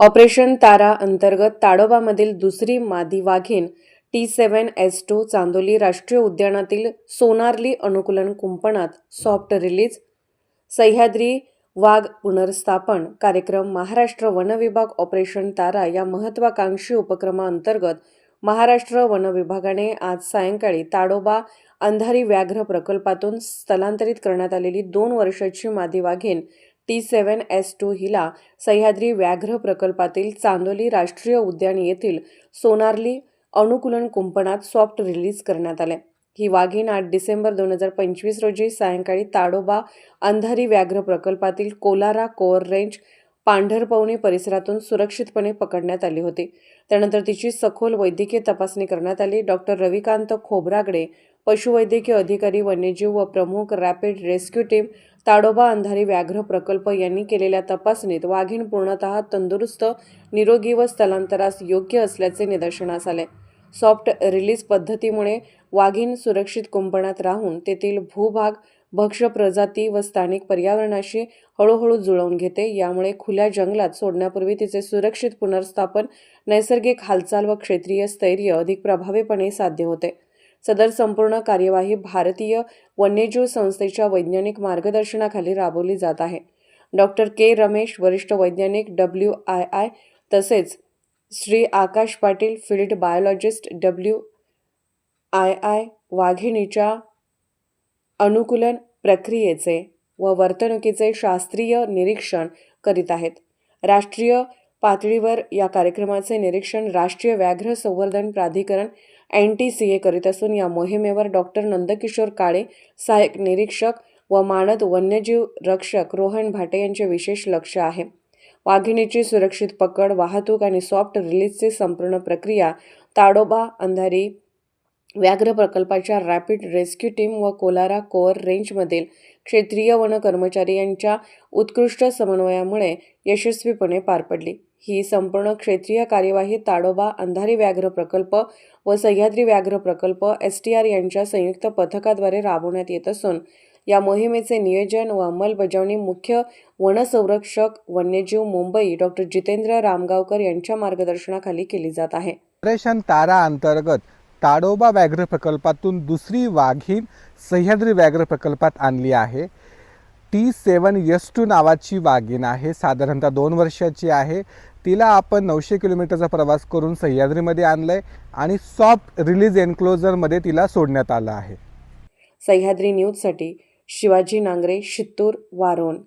Operation तारा अंतर्गत ताडोबामधील दुसरी मादी वाघीण T seven S two Chandoli राष्ट्रीय उद्यानातील सोनारली अनुकूलन कुंपणात सॉफ्ट रिलीज. सह्याद्री वाघ पुनर्स्थापन कार्यक्रम महाराष्ट्र वनविभाग ऑपरेशन तारा या महत्वाकांक्षी उपक्रमाअंतर्गत महाराष्ट्र वन विभागाने आज सायंकाळी ताडोबा अंधारी व्याघ्र प्रकल्पातून स्थलांतरित करण्यात आलेली दोन वर्षाची मादी वाघीण टी सेवन एस टू हिला सह्याद्री व्याघ्र प्रकल्पातील चांदोली राष्ट्रीय उद्यान येथील सोनारली अनुकूलन कुंपणात सॉफ्ट रिलीज करण्यात आले. ही वाघीण आठ डिसेंबर दोन हजार पंचवीस रोजी सायंकाळी ताडोबा अंधारी व्याघ्र प्रकल्पातील कोलारा कोअर रेंज पांढरपवनी परिसरातून सुरक्षितपणे पकडण्यात आली होती. त्यानंतर तिची सखोल वैद्यकीय तपासणी करण्यात आली. डॉक्टर रविकांत खोबरागडे पशुवैद्यकीय अधिकारी वन्यजीव व प्रमुख rapid rescue team Tadoba Andhari व्याघ्र प्रकल्प यांनी केलेल्या तपासणीत वाघीण पूर्णतः तंदुरुस्त निरोगी व स्थलांतरास योग्य असल्याचे निदर्शनास आले. सॉफ्ट रिलीज पद्धतीमुळे वाघीण सुरक्षित कुंपणात राहून तेथील भूभाग भक्ष्य प्रजाती व स्थानिक पर्यावरणाशी हळूहळू जुळवून घेते. यामुळे खुल्या जंगलात सोडण्यापूर्वी तिचे सुरक्षित पुनर्स्थापन नैसर्गिक हालचाल व क्षेत्रीय स्थैर्य अधिक प्रभावीपणे साध्य होते. सदर संपूर्ण कार्यवाही भारतीय वन्यजीव संस्थेच्या वैज्ञानिक मार्गदर्शनाखाली राबवली जात आहे. डॉक्टर के. रमेश वरिष्ठ वैज्ञानिक डब्ल्यू. आय. आय. तसेच Shri. Akash Patil field biologist W. I. I. वाघिणीच्या अनुकूलन प्रक्रियेचे व वर्तणुकीचे शास्त्रीय निरीक्षण करीत आहेत. राष्ट्रीय पातळीवर या कार्यक्रमाचे निरीक्षण राष्ट्रीय व्याघ्र संवर्धन प्राधिकरण एन टी सी ए करीत असून या मोहिमेवर डॉक्टर नंदकिशोर काळे सहाय्यक निरीक्षक व मानद वन्यजीव रक्षक रोहन भाटे यांचे विशेष लक्ष आहे. वाघिणीची सुरक्षित पकड वाहतूक आणि सॉफ्ट रिलीजची संपूर्ण प्रक्रिया ताडोबा अंधारी व्याघ्र प्रकल्पाच्या रॅपिड रेस्क्यू टीम व कोलारा कोअर रेंजमधील क्षेत्रीय वन कर्मचारी यांच्या उत्कृष्ट समन्वयामुळे यशस्वीपणे पार पडली. ही संपूर्ण क्षेत्रीय कार्यवाही ताडोबा अंधारी व्याघ्र प्रकल्प व सह्याद्री व्याघ्र प्रकल्प एस टी आर यांच्या संयुक्त पथकाद्वारे राबवण्यात येत असून या मोहिमेचे नियोजन व अंमलबजावणी मुख्य वनसंरक्षक वन्यजीव मुंबई डॉक्टर जितेंद्र रामगावकर यांच्या मार्गदर्शनाखाली केली जात आहे. ऑपरेशन तारा अंतर्गत ताडोबा व्याघ्र प्रकल्पातून दुसरी वाघीण सह्याद्री व्याघ्र प्रकल्पात आणली आहे. टी सेवन यस टू नावाची वाघीण आहे. साधारणतः दोन वर्षाची आहे. तिला आपण नऊशे किलोमीटरचा प्रवास करून सह्याद्रीमध्ये आणलं आहे आणि सॉफ्ट रिलीज एन्क्लोजरमध्ये तिला सोडण्यात आलं आहे. सह्याद्री न्यूजसाठी शिवाजी नांगरे शित्तूर वारोन